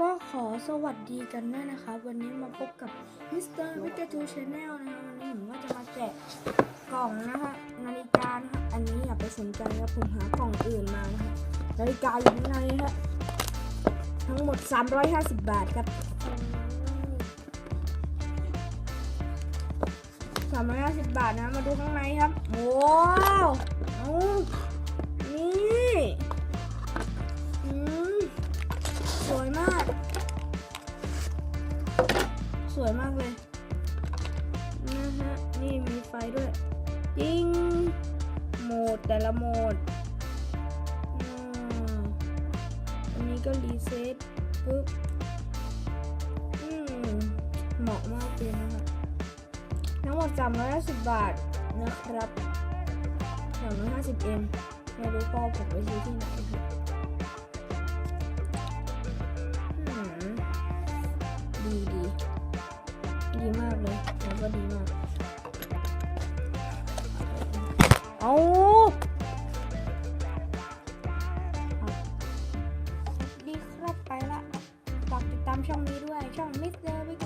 ก็ขอสวัสดีกันด้วยนะคะวันนี้มาพบกับมิสเตอร์วิกเกอร์ทูชแนลนะคะวันนี้ผมก็จะมาแกะกล่องนะคะนาฬิกานะคะอันนี้อย่าไปสนใจครับผมหากล่องอื่นมานะคะนาฬิกาอยู่ข้างในฮะทั้งหมด 350 บาทครับ350บาทนะมาดูข้างในครับว้าวเอ สวยมากเลยนะฮะ นี่มีไฟด้วยจิ้งโหมดแต่ละโหมดอันนี้ก็รีเซ็ตปึ๊บอืมเหมาะมากเลยนะคะทั้งหมด350 บาทนะครับ350เอ็มไม่รู้พ่อผมไปซื้อที่ไหนครั ดีดีดีมากเลยแล้วก็ดีมาก เอาดีครับไปละ ฝากติดตามช่องนี้ด้วย ช่องมิสเตอร์วิก